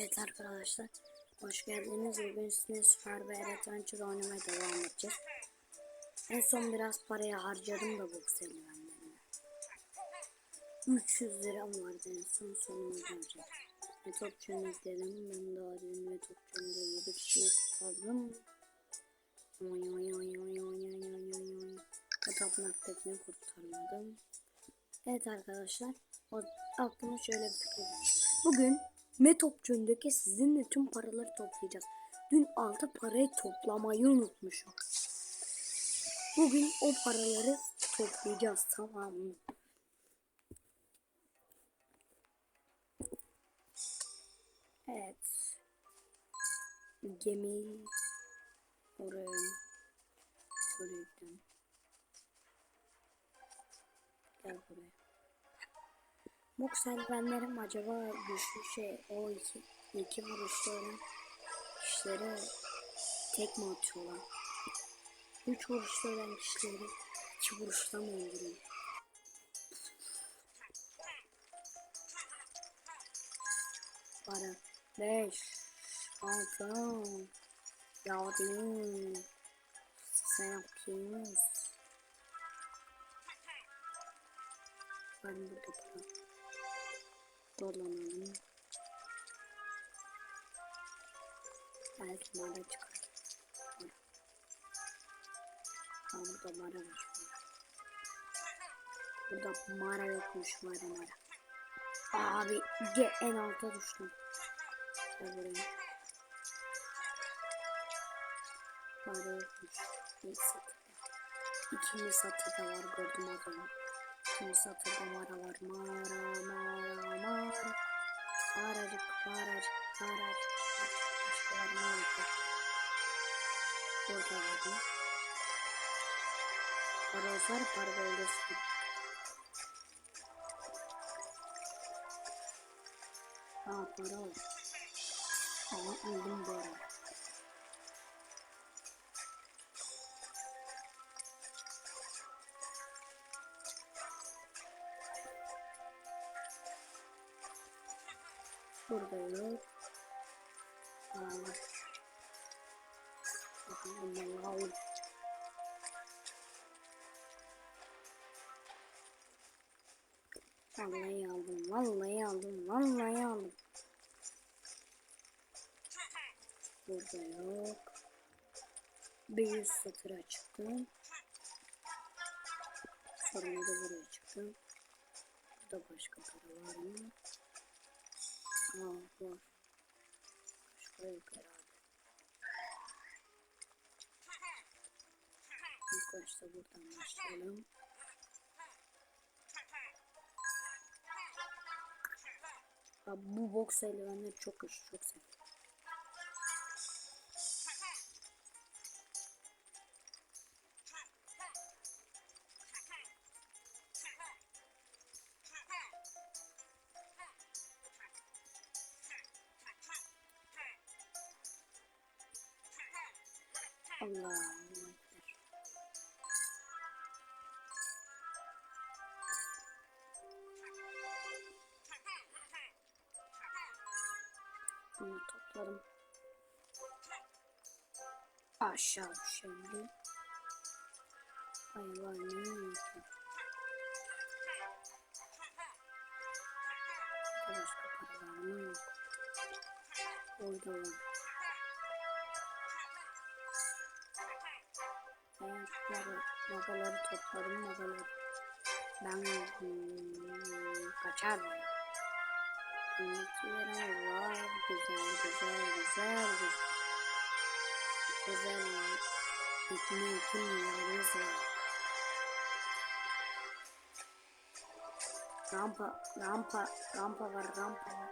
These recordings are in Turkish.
Evet arkadaşlar. Hoş geldiniz. Bugün sizinle Super Bear Adventure oynamaya devam edeceğiz. En son biraz paraya harcadım da bu serüvenlerine. 300 liram vardı en son sonuna dönecek. Ve topçunu izleyelim. Ben daha dün ve topçunda 7 şey kişi tutardım. Oy oy oy oy oy oy oy oy. O tapınaktakini kurtarmadım. Evet arkadaşlar. O, ah, aklıma şöyle bir fikir. Bugün Metopçu'ndaki sizinle tüm paraları toplayacağız. Dün altı parayı toplamayı unutmuşum. Bugün o paraları toplayacağız tamam mı? Evet. Gemi oraya oraya. Gel buraya. Mok servenlerim acaba güçlü şey o iki, iki vuruşları kişilere tek mi atıyorlar? Üç vuruşta ölen kişileri iki vuruşta mı öldürüyor? Para beş altı yedi sekiz Ben burada para dolanalım. Belki mara çıkar. Ha burada mara var. Burada mara yokmuş mara mara. Abi ge en alta düştüm. Gel buraya. Mara yokmuş. Satırda. İkinci satırda var gördüm adamı. Şimdi satıldı maralar mara mara mara. Maracık maracık maracık. Başkalar ne oldu? Burada oldu. Parozlar pargaldası. Aa para oldu. Ama öldüm bu arada. Burada yok. Aa. Bunları alayım. Vallahi aldım, vallahi aldım, vallahi aldım. Burada yok. Bir yüz satıra çıktım. Sonra da buraya çıktım. Burada başka para var mı? Aa var. Başka yok herhalde. İlk başta buradan başlayalım. Abi bu boks eldivenleri çok güçlü, çok seviyorum. Bunu topladım. Aşağı düşelim. Hayvanın yükü. Başka paralarım yok. Orada olan. Ayakları, babaları topladım babaları. Ben hmm, kaçar? Ümitlerim var. Güzel, güzel, güzel, güzel. Güzel. Bütün yerimiz var. Rampa, rampa, rampa var, rampa var.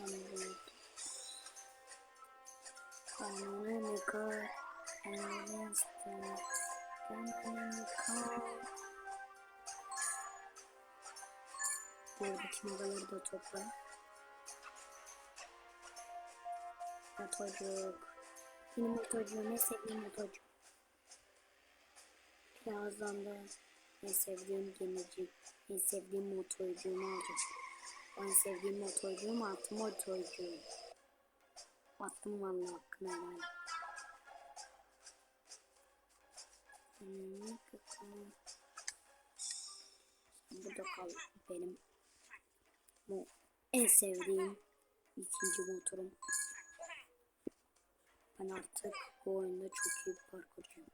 Anladım. Anladım. Anladım. Anladım. Anladım. Anladım. Kal. Buradaki magaları da topla. Motorcuk. Benim motorcuğum en sevdiğim motorcuk. Birazdan da En sevdiğim gemici, en sevdiğim motorcuğumu alacağım. En sevdiğim motorcuğum altı motorcuğum. Attım vallahi hakkını helal. Burada kal benim bu en sevdiğim ikinci motorum. Ben artık bu oyunda çok iyi bir parkurcuyum.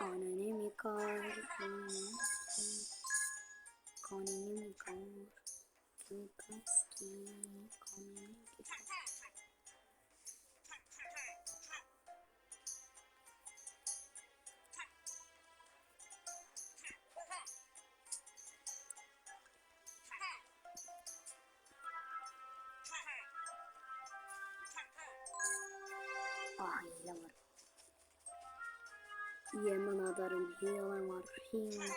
Anane mi kar? Kanını mı kar? Kim kaski? Kanını mı kar? Var. Yemin ederim hile var. Hile.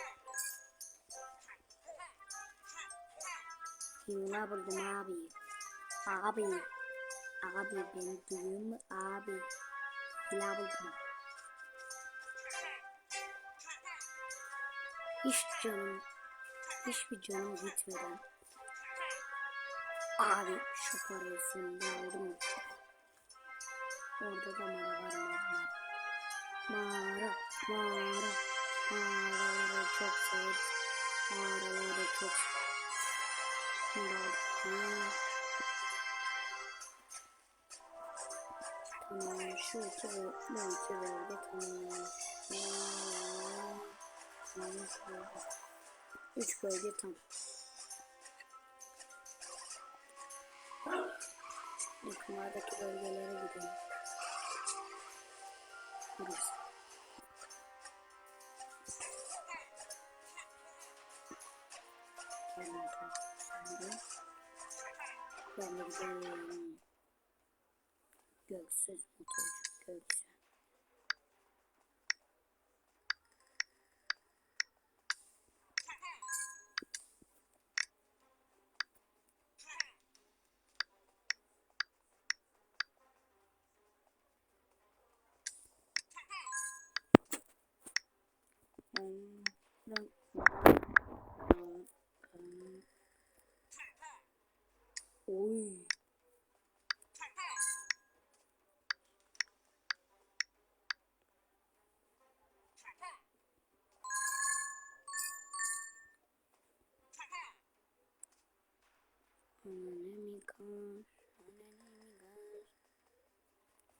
Hile buldum abi. Abi. Abi beni duyuyor mu abi? Hile buldum. Hiç canım, hiçbir canım gitmeden. Abi şu parayı sonunda aldım. Orada da mara var mara. Mağara, mağara, mağaraları çok sevdim. Mağaraları çok sevdim. Tamam, şu iki ve bu iki bölge tamam. Tamam, üç bölge. Tam. Yakınlardaki bölgelere gidelim. Burası. Ben de gidelim. Göksüz motorcu göksüz. Oy.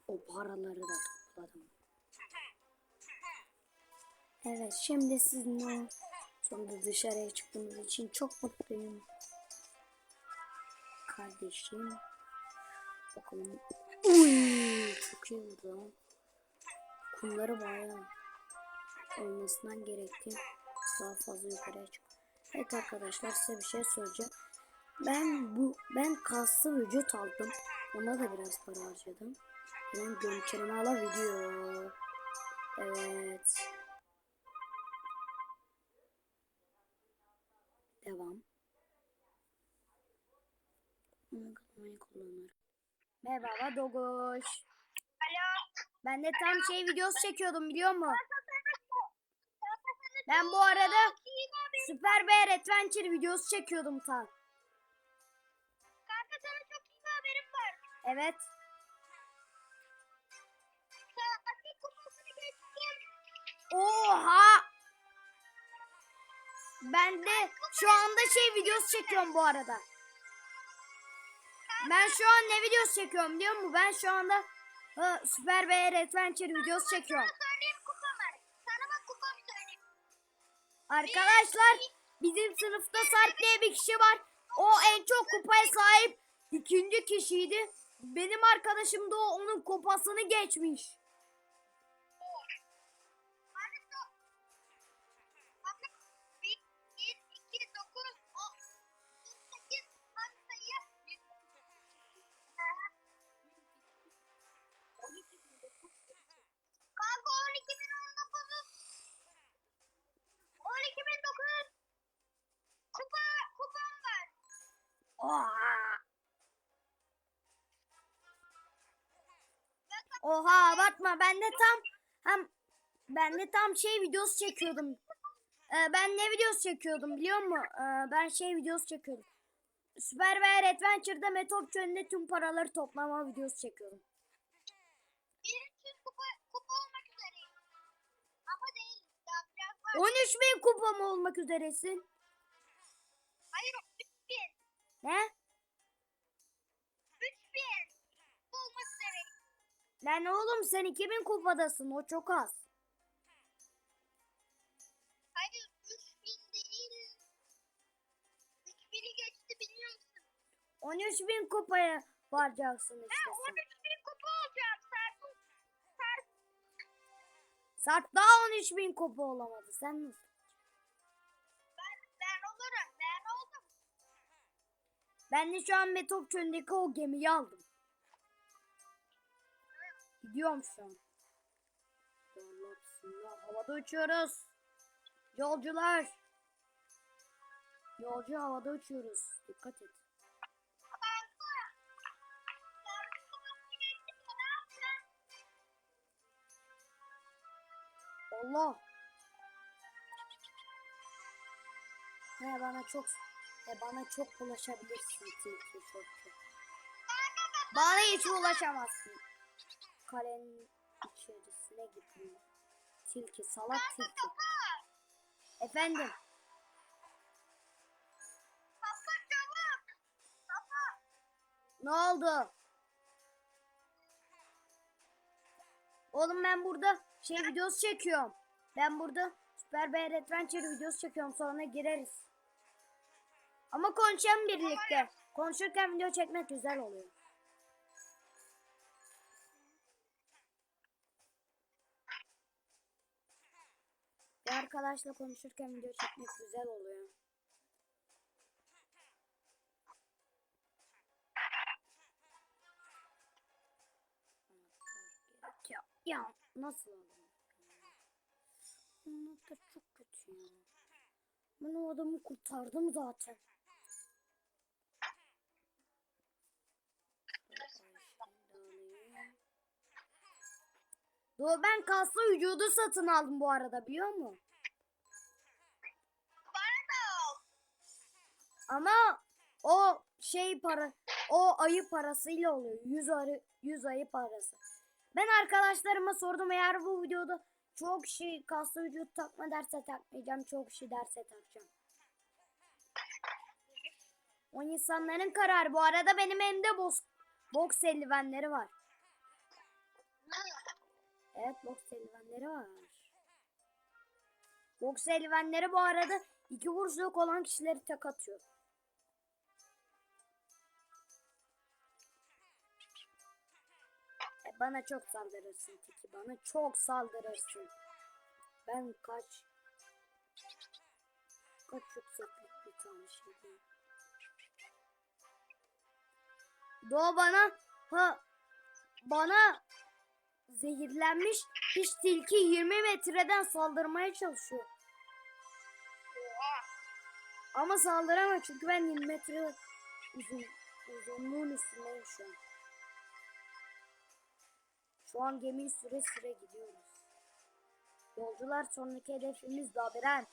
O paraları da topladım. Evet şimdi sizinle sonunda dışarıya çıktığımız için çok mutluyum. Kardeşim. Bakalım. Uy, çok iyi oldu. Kumları bayağı olmasından gerekti. Daha fazla yukarıya çık. Evet arkadaşlar size bir şey söyleyeceğim. Ben bu ben kaslı vücut aldım. Ona da biraz para harcadım. Benim görüntüleme ala video. Evet. Devam. Uygulamayı kullanırım. Merhaba Dogoş. Alo. Ben de tam şey videosu çekiyordum biliyor musun? Ben bu arada Süper Bear Adventure videosu çekiyordum tam. Kanka sana çok iyi bir haberim var. Evet. Oha! Ben de şu anda şey videosu çekiyorum bu arada. Ben şu an ne videosu çekiyorum biliyor musun? Ben şu anda ha, Süper Bear Adventure videosu çekiyorum. Arkadaşlar bizim sınıfta Sarp diye bir kişi var. O en çok kupaya sahip ikinci kişiydi. Benim arkadaşım da onun kupasını geçmiş. Oha bakma bende tam Hem ben de tam şey videosu çekiyordum. Ee, ben ne videosu çekiyordum biliyor musun? Ee, ben şey videosu çekiyordum. Super Bear Adventure'da Metop Çölü'nde tüm paraları toplama videosu çekiyordum. 1300 kupa, kupa olmak üzereyim. Ama değil. Daha biraz var. 13 bin kupa mı olmak üzeresin? Hayır 3000. Ne? Lan oğlum sen 2000 kupadasın o çok az. Hayır 3000 değil. 3000'i geçti biliyor musun? 13 bin kupaya varacaksın işte Ha sen. 13000 kupa olacağım. Serpil. Serpil. Sarp daha 13 bin kupa olamadı. Sen nasıl? Ben, ben olurum. Ben oldum. Ben de şu an Metop Çölü'ndeki o gemiyi aldım. Gidiyorum şu an. Havada uçuyoruz. Yolcular. Yolcu havada uçuyoruz. Dikkat et. Allah. He bana çok he bana çok bulaşabilirsin tilki çok çok. Bana hiç ulaşamazsın. Kalenin içerisine gitmiyor. Tilki salak tilki. Efendim. Ne oldu? Oğlum ben burada şey videosu çekiyorum. Ben burada Super Bear Adventure videosu çekiyorum. Sonra gireriz. Ama konuşalım birlikte. Konuşurken video çekmek güzel oluyor. Arkadaşla konuşurken video çekmek güzel oluyor. Ya, ya nasıl aldım? Anahtar çok kötü ya. Ben o adamı kurtardım zaten. Doğru ben kaslı vücudu satın aldım bu arada biliyor musun? Ama o şey para o ayı parasıyla oluyor. 100 ayı 100 ayı parası. Ben arkadaşlarıma sordum eğer bu videoda çok kişi kaslı vücut takma derse takmayacağım. Çok kişi derse takacağım. O insanların kararı. Bu arada benim elimde boks, boks eldivenleri var. Evet boks eldivenleri var. Boks eldivenleri bu arada iki vuruşluk olan kişileri tek atıyor. Bana çok saldırırsın Tiki. Bana çok saldırırsın. Ben kaç kaç yükseklik bir tane şeydi. Doğa bana ha bana zehirlenmiş hiç tilki 20 metreden saldırmaya çalışıyor. Ama saldıramam çünkü ben 20 metre uzun uzunluğun üstündeyim şu an. Şu an gemiyi süre süre gidiyoruz. Yolcular sonraki hedefimiz labirent.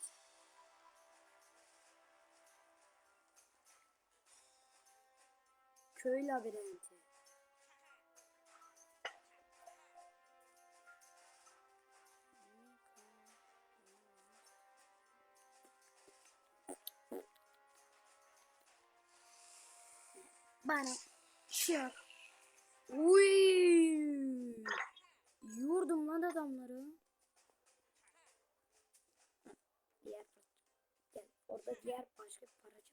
Köy labirenti. Bana çık. Uy! Yurdum lan adamları. Diğer gel orada diğer başka bir paracık.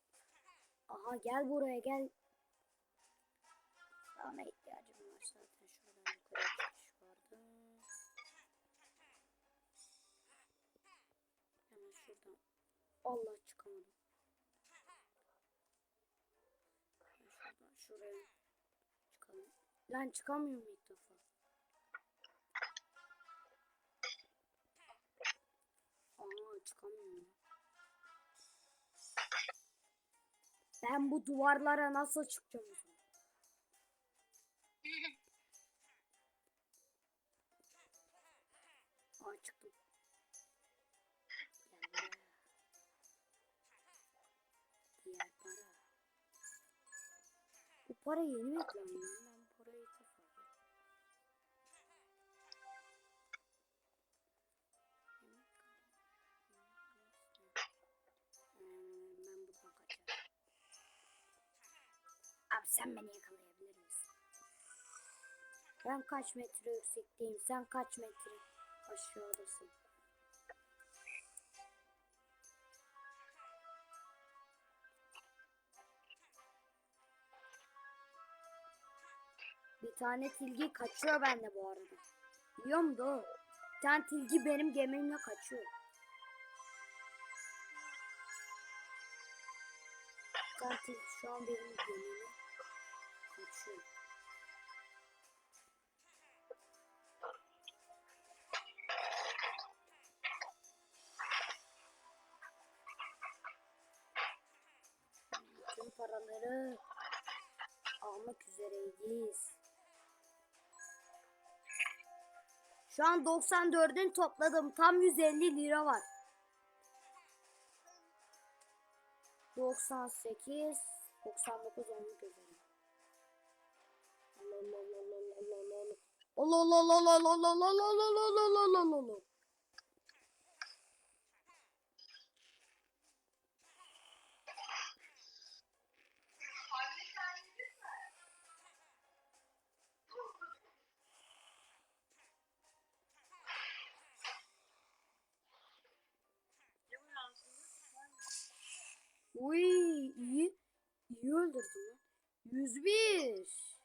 Aha gel buraya gel. Sana ihtiyacım var zaten şuradan yukarı çıkış vardı. Hemen şuradan. Allah çıkamadım. Şuradan şuraya. Lan çıkamıyorum ilk defa. Aa çıkamıyorum. Ben bu duvarlara nasıl çıkacağım? Aa çıktım. Diğer para. Bu para yeni mi ekranıyor? Ben kaç metre yüksekteyim? Sen kaç metre aşağıdasın? Bir tane tilki kaçıyor bende bu arada. Biliyor musun o? Bir tane tilki benim gemimle kaçıyor. Bir tane tilki şu an benim gemimle 8. Şu an 94'ün topladım. Tam 150 lira var. 98 99 olmak üzere. Allah Allah Allah Allah Allah Allah Allah Allah Allah Allah Allah Allah Allah Allah Allah iyi. İyi öldürdüm lan. 101.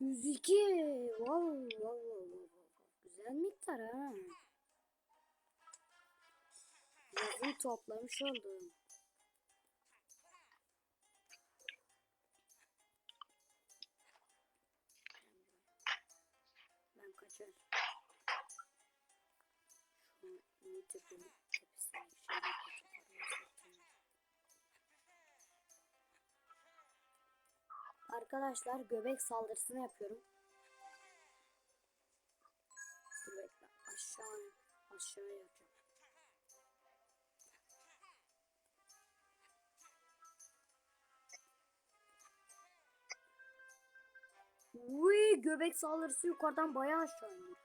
102. Wow, wow, wow, wow. Güzel miktar ha. Yazıyı toplamış oldum. Ben kaçar. Şu an tepesine şöyle Arkadaşlar göbek saldırısını yapıyorum. Dur bekle. Aşağı aşağı yapacağım. Uy göbek saldırısı yukarıdan bayağı aşağı iniyor.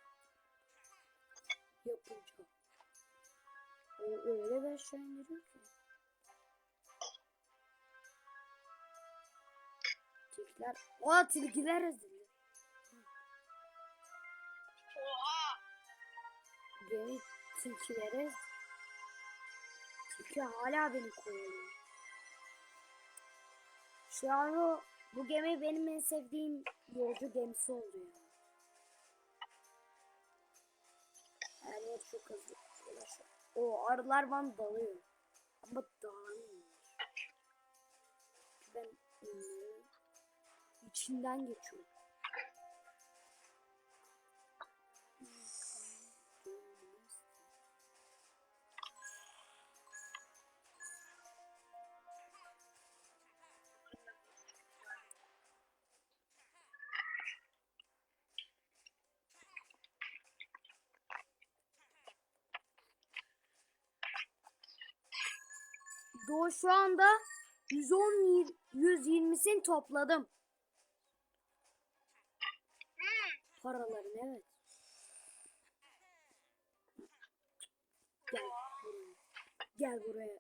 Yapınca. O öyle bir aşağı indiriyor ki. Tilkiler. Aa tilkiler ezildi. Oha. Gemi tilkileri. Tilki hala beni kovalıyor. Şu an o bu gemi benim en sevdiğim yolcu gemisi oldu ya. Yani çok hızlı. O arılar bana dalıyor. Ama dağılmıyor. Ben onları içinden geçiyorum. Doğu şu anda 110 120'sini topladım. Paraların evet. Gel buraya. Gel buraya.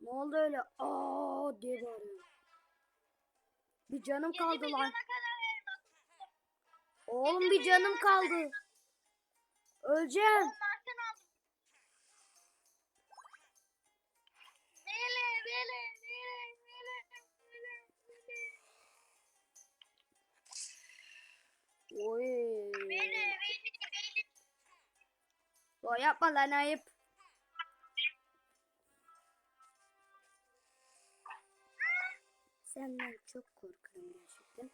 Ne oldu öyle? Aa diye bağırıyor. Bir canım kaldı lan. Oğlum bir canım kaldı. Öleceğim. Oy. Vele. O yapma lan ayıp. Senden çok korkarım gerçekten.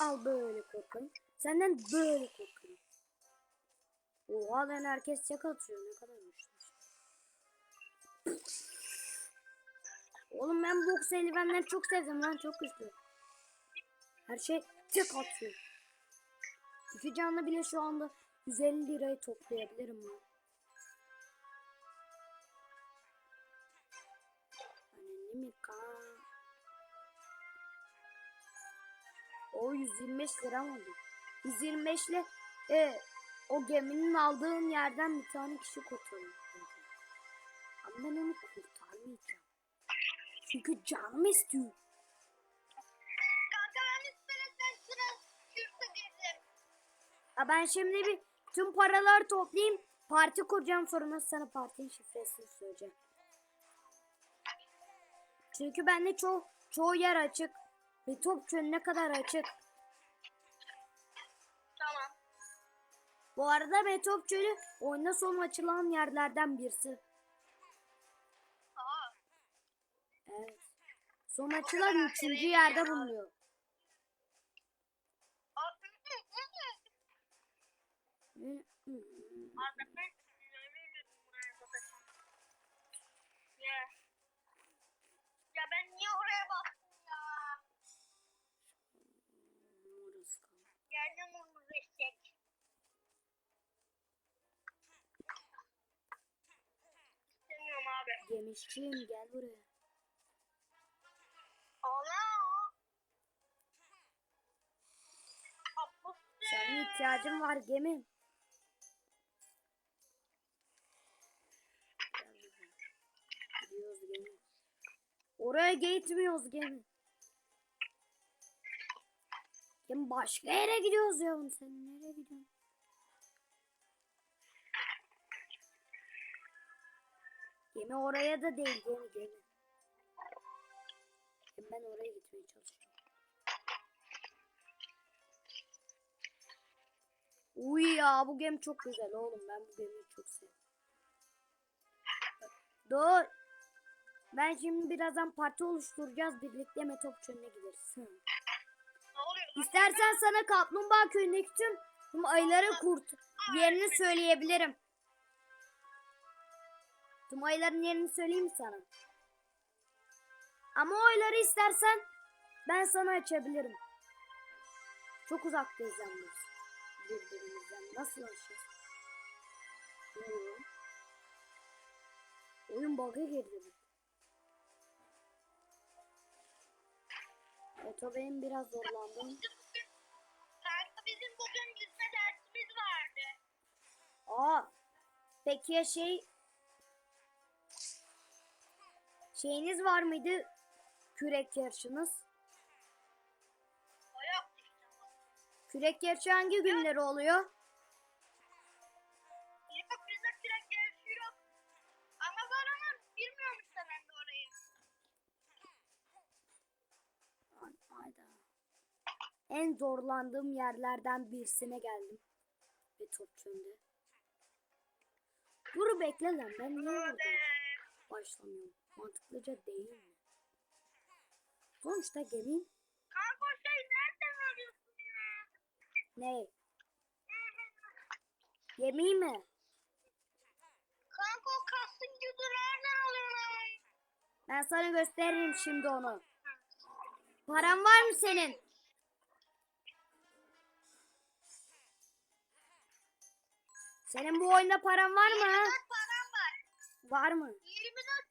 Al böyle korkarım. Senden böyle korkarım. Oha lan herkes çek atıyor. Ne kadar güçlü. Oğlum ben boks eldivenleri çok sevdim lan çok güçlü. Her şey tek atıyor. İki canlı bile şu anda 150 lirayı toplayabilirim ben. O 125 lira mı oldu? 125 ile e, o geminin aldığın yerden bir tane kişi kurtarıyor. Ama ben onu kurtarmayacağım. Çünkü canım istiyor. Ben şimdi bir tüm paraları toplayayım. Parti kuracağım sonra sana partinin şifresini söyleyeceğim. Çünkü bende çoğu, çoğu yer açık. Ve top ne kadar açık. Tamam. Bu arada Metop Çölü oyunda son açılan yerlerden birisi. Aa. Evet. Son açılan üçüncü yerde bulunuyor. Aa, hı, hı, hı. Hı, hı. Abi ben sinirleniyorum buraya bakasın. Ya. Ben niye oraya bastım ya? Orası kaldı. Yerden onu versek. İstemiyorum abi. Gemişçiyim gel buraya. Allah. Senin ihtiyacın var gemi. Oraya gitmiyoruz gemi. Gemi başka yere gidiyoruz ya. Sen nereye gidiyorsun? Gemi oraya da değil gemi. Gemi ben oraya gitmeye çalışıyorum. Uy ya bu gemi çok güzel oğlum. Ben bu gemiyi çok seviyorum. Dur. Ben şimdi birazdan parti oluşturacağız. Birlikte Metop Çölü'ne gideriz. Hı. Ne oluyor? lan? İstersen sana Kaplumbağa Köyü'ndeki tüm, tüm ayıları kurt yerini söyleyebilirim. Tüm ayıların yerini söyleyeyim sana? Ama o ayıları istersen ben sana açabilirim. Çok uzaktayız yalnız. Birbirimizden. Nasıl açacağız? Ne oluyor? Oyun bug'a girdi. Oto benim biraz zorlandım. Kanka bizim bugün yüzme dersimiz vardı. Aa. Peki ya şey şeyiniz var mıydı? Kürek yarışınız. O yok. Kürek yarışı hangi günleri oluyor? Hayda. En zorlandığım yerlerden birisine geldim. Ve top çöndü. Dur bekle lan ben niye burada başlamıyorum? Mantıklıca değil mi? Sonuçta gemim Kanka şey nereden alıyorsun ya? ne? Gemi mi? Kanka o kastın gücü nereden alıyorsun? Ben sana gösteririm şimdi onu. Paran var mı senin? Senin bu oyunda paran var mı? ha? Kaç param var? Var mı? 24